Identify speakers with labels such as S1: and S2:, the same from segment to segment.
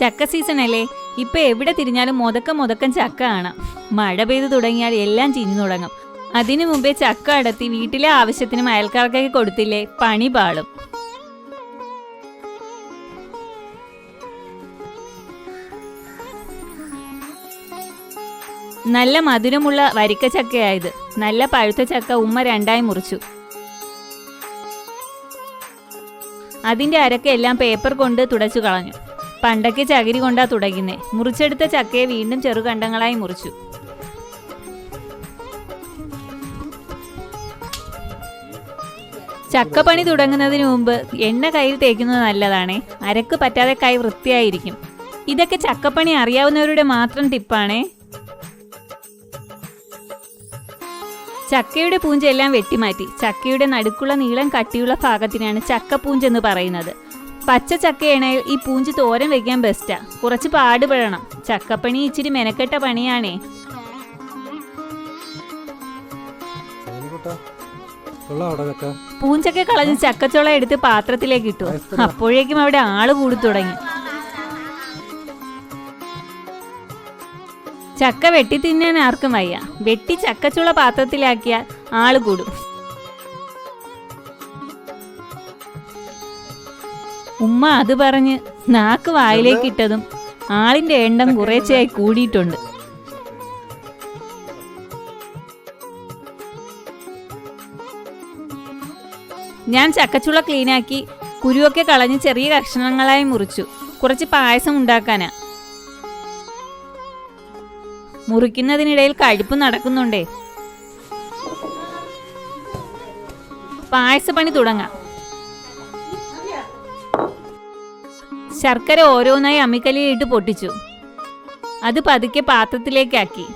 S1: ചക്ക സീസൺ അല്ലേ? ഇപ്പൊ എവിടെ തിരിഞ്ഞാലും മുതക്കം മുതക്കം ചക്ക കാണാം. മഴ പെയ്തു തുടങ്ങിയാൽ എല്ലാം ചീഞ്ഞു തുടങ്ങും. അതിനു മുമ്പേ ചക്ക അടത്തി വീട്ടിലെ ആവശ്യത്തിനും അയൽക്കാർക്കൊക്കെ കൊടുത്തില്ലേ? പണി പാളും. നല്ല മധുരമുള്ള വരിക്ക ചക്കയായത്. നല്ല പഴുത്ത ചക്ക ഉമ്മ രണ്ടായി മുറിച്ചു. അതിന്റെ അരക്കെല്ലാം പേപ്പർ കൊണ്ട് തുടച്ചു കളഞ്ഞു. പണ്ടൊക്കെ ചകിരി കൊണ്ടാ തുടങ്ങുന്നേ. മുറിച്ചെടുത്ത ചക്കയെ വീണ്ടും ചെറുകണ്ടങ്ങളായി മുറിച്ചു. ചക്കപ്പണി തുടങ്ങുന്നതിന് മുമ്പ് എണ്ണ കയ്യിൽ തേക്കുന്നത് നല്ലതാണേ. അരക്ക് പറ്റാതെ കൈ വൃത്തിയായിരിക്കും. ഇതൊക്കെ ചക്കപ്പണി അറിയാവുന്നവരുടെ മാത്രം ടിപ്പാണേ. ചക്കയുടെ പൂഞ്ചെല്ലാം വെട്ടിമാറ്റി. ചക്കയുടെ നടുക്കുള്ള നീളം കട്ടിയുള്ള ഭാഗത്തിനാണ് ചക്കപ്പൂഞ്ചെന്ന് പറയുന്നത്. പച്ച ചക്കയാണെങ്കിൽ ഈ പൂഞ്ച് തോരൻ വെക്കാൻ ബെസ്റ്റാ കുറച്ച് പാടുപെടണം. ചക്കപ്പണി ഇച്ചിരി മെനക്കെട്ട പണിയാണേ. പൂഞ്ചൊക്കെ കളഞ്ഞ് ചക്കച്ചോള എടുത്ത് പാത്രത്തിലേക്ക് ഇട്ടു. അപ്പോഴേക്കും അവിടെ ആൾ കൂടി തുടങ്ങി. ചക്ക വെട്ടി തിന്നാൻ ആർക്കും വയ്യ. വെട്ടി ചക്കച്ചുള പാത്രത്തിലാക്കിയാൽ ആൾ കൂടും. ഉമ്മ അത് പറഞ്ഞ് നാക്ക് വായിലേക്ക് ഇട്ടതും ആളിന്റെ എണ്ണം കുറേച്ചയായി കൂടിയിട്ടുണ്ട്. ഞാൻ ചക്കച്ചുള ക്ലീനാക്കി കുരുവൊക്കെ കളഞ്ഞ് ചെറിയ കഷ്ണങ്ങളായി മുറിച്ചു. കുറച്ച് പായസം ഉണ്ടാക്കാനാ. മുറിക്കുന്നതിനിടയിൽ കഴുപ്പ് നടക്കുന്നുണ്ടേ. പായസപ്പണി തുടങ്ങാം. ശർക്കര ഓരോന്നായി അമ്മിക്കല്ലിലിട്ട് പൊട്ടിച്ചു. അത് പതുക്കെ പാത്രത്തിലേക്കാക്കി.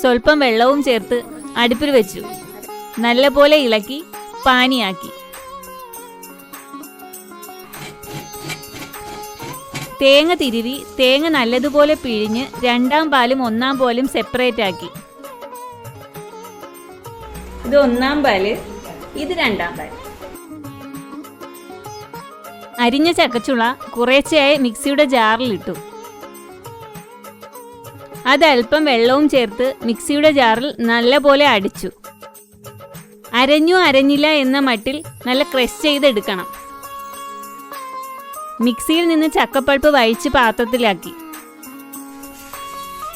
S1: സ്വല്പം വെള്ളവും ചേർത്ത് അടുപ്പിൽ വെച്ചു. നല്ലപോലെ ഇളക്കി പാനിയാക്കി. തേങ്ങ തിരുവി തേങ്ങ നല്ലതുപോലെ പിഴിഞ്ഞ് രണ്ടാം പാലും ഒന്നാം പോലും സെപ്പറേറ്റ് ആക്കി. ഇത് ഒന്നാം പാൽ ഇത് രണ്ടാം പാൽ അരിഞ്ഞ ചക്കച്ചുള കുറേശ്ശെയായി മിക്സിയുടെ ജാറിലിട്ടു. അത് അല്പം വെള്ളവും ചേർത്ത് മിക്സിയുടെ ജാറിൽ നല്ലപോലെ അടിച്ചു. അരഞ്ഞു അരഞ്ഞില്ല എന്ന മട്ടിൽ നല്ല ക്രഷ് ചെയ്തെടുക്കണം. മിക്സിയിൽ നിന്ന് ചക്കപ്പൾപ്പ് വഴിച്ച് പാത്രത്തിലാക്കി.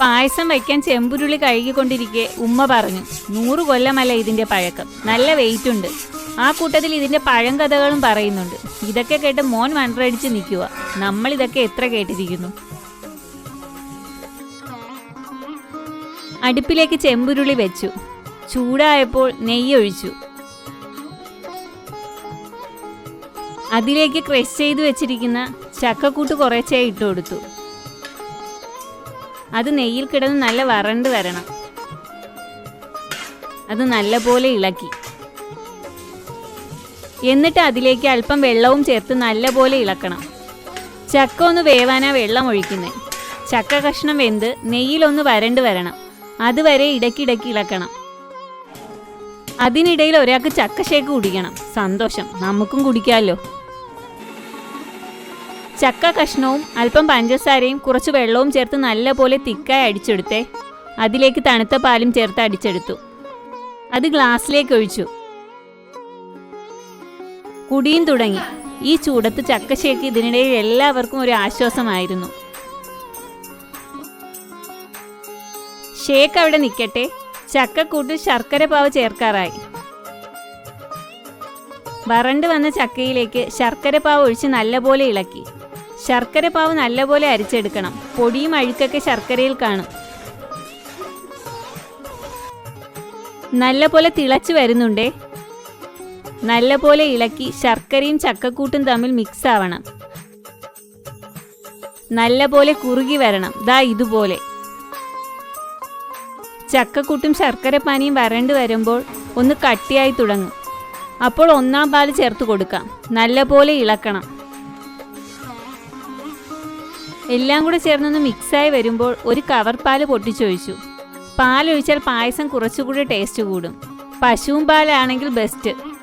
S1: പായസം വയ്ക്കാൻ ചെമ്പുരുളി കഴുകിക്കൊണ്ടിരിക്കെ ഉമ്മ പറഞ്ഞു നൂറ് കൊല്ലമല്ല ഇതിന്റെ പഴക്കം. നല്ല വെയിറ്റ് ഉണ്ട്. ആ കൂട്ടത്തിൽ ഇതിന്റെ പഴം കഥകളും പറയുന്നുണ്ട്. ഇതൊക്കെ കേട്ട് മോൻ വണ്ടടിച്ച് നിൽക്കുക നമ്മൾ ഇതൊക്കെ എത്ര കേട്ടിരിക്കുന്നു. അടുപ്പിലേക്ക് ചെമ്പുരുളി വെച്ചു. ചൂടായപ്പോൾ നെയ്യ് ഒഴിച്ചു അതിലേക്ക് ക്രഷ് ചെയ്തു വെച്ചിരിക്കുന്ന ചക്കക്കൂട്ട് കുറേശ്ശേ ഇട്ട് കൊടുത്തു. അത് നെയ്യിൽ കിടന്ന് നല്ല വറണ്ട് വരണം. അത് നല്ലപോലെ ഇളക്കി. എന്നിട്ട് അതിലേക്ക് അല്പം വെള്ളവും ചേർത്ത് നല്ലപോലെ ഇളക്കണം. ചക്ക ഒന്ന് വേവാനാ വെള്ളം ഒഴിക്കുന്നത് ചക്ക കഷ്ണം വെന്ത് നെയ്യിലൊന്ന് വരണ്ട് വരണം. അതുവരെ ഇടയ്ക്കിടയ്ക്ക് ഇളക്കണം. അതിനിടയിൽ ഒരാൾക്ക് ചക്ക ഷേക്ക് കുടിക്കണം. സന്തോഷം. നമുക്കും കുടിക്കാമല്ലോ ചക്ക കഷ്ണവും അല്പം പഞ്ചസാരയും കുറച്ച് വെള്ളവും ചേർത്ത് നല്ലപോലെ തിക്കായി അടിച്ചെടുത്തേ. അതിലേക്ക് തണുത്ത പാലും ചേർത്ത് അടിച്ചെടുത്തു. അത് ഗ്ലാസ്സിലേക്ക് ഒഴിച്ചു. കുടിയും തുടങ്ങി. ഈ ചൂടത്ത് ചക്ക ഷേക്ക് ഇതിനിടയിൽ എല്ലാവർക്കും ഒരു ആശ്വാസമായിരുന്നു. ഷേക്ക് അവിടെ നിൽക്കട്ടെ ചക്കക്കൂട്ട് ശർക്കര പാവ് ചേർക്കാറായി. വറണ്ട് വന്ന ചക്കയിലേക്ക് ശർക്കര പാവ് ഒഴിച്ച് നല്ലപോലെ ഇളക്കി. ശർക്കര പാവ് നല്ലപോലെ അരിച്ചെടുക്കണം. പൊടിയും അഴുക്കൊക്കെ ശർക്കരയിൽ കാണും. നല്ലപോലെ തിളച്ചു വരുന്നുണ്ടേ. നല്ലപോലെ ഇളക്കി ശർക്കരയും ചക്കക്കൂട്ടും തമ്മിൽ മിക്സ് ആവണം നല്ലപോലെ കുറുകി വരണം. ദാ ഇതുപോലെ. ചക്കക്കൂട്ടും ശർക്കര പാനിയും വരണ്ട് വരുമ്പോൾ ഒന്ന് കട്ടിയായി തുടങ്ങും. അപ്പോൾ ഒന്നാം പാൽ ചേർത്ത് കൊടുക്കാം. നല്ലപോലെ ഇളക്കണം. എല്ലാം കൂടെ ചേർന്നൊന്ന് മിക്സായി വരുമ്പോൾ ഒരു കവർ പാൽ പൊട്ടിച്ചൊഴിച്ചു. പാലൊഴിച്ചാൽ പായസം കുറച്ചുകൂടി ടേസ്റ്റ് കൂടും. പശുവും പാലാണെങ്കിൽ ബെസ്റ്റ്.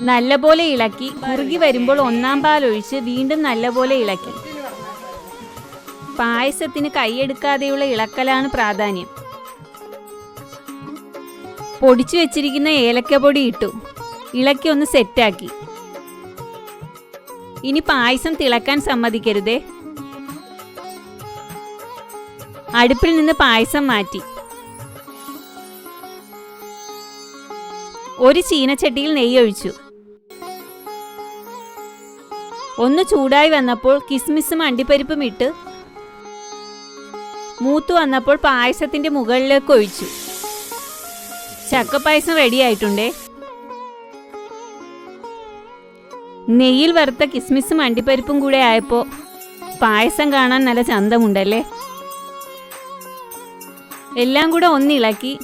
S1: നല്ലപോലെ ഇളക്കി കുറുകി വരുമ്പോൾ ഒന്നാം പാൽ ഒഴിച്ച് വീണ്ടും നല്ലപോലെ ഇളക്കി. പായസത്തിന് കൈയെടുക്കാതെയുള്ള ഇളക്കലാണ് പ്രാധാന്യം. പൊടിച്ചു വെച്ചിരിക്കുന്ന ഏലക്ക പൊടി ഇട്ടു. ഇളക്കി ഒന്ന് സെറ്റാക്കി. ഇനി പായസം തിളക്കാൻ സമ്മതിക്കരുതേ. അടുപ്പിൽ നിന്ന് പായസം മാറ്റി. ഒരു ചീനച്ചട്ടിയിൽ നെയ്യ് ഒഴിച്ചു ഒന്ന് ചൂടായി വന്നപ്പോൾ കിസ്മിസും അണ്ടിപ്പരിപ്പും ഇട്ട് മൂത്തു വന്നപ്പോൾ പായസത്തിന്റെ മുകളിലേക്ക് ഒഴിച്ചു. ചക്കപ്പായസം റെഡി ആയിട്ടുണ്ടേ? നെയ്യിൽ വറുത്ത കിസ്മിസും അണ്ടിപ്പരിപ്പും കൂടെ ആയപ്പോൾ പായസം കാണാൻ നല്ല ചന്തമുണ്ടല്ലേ? എല്ലാം കൂടെ ഒന്നിളക്കി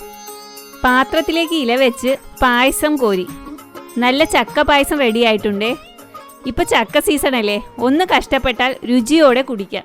S1: പാത്രത്തിലേക്ക് ഇല വെച്ച് പായസം കോരി. നല്ല ചക്ക പായസം റെഡി ആയിട്ടുണ്ടേ? ഇപ്പൊ ചക്ക സീസൺ അല്ലേ? ഒന്ന് കഷ്ടപ്പെട്ടാൽ രുചിയോടെ കുടിക്കാം.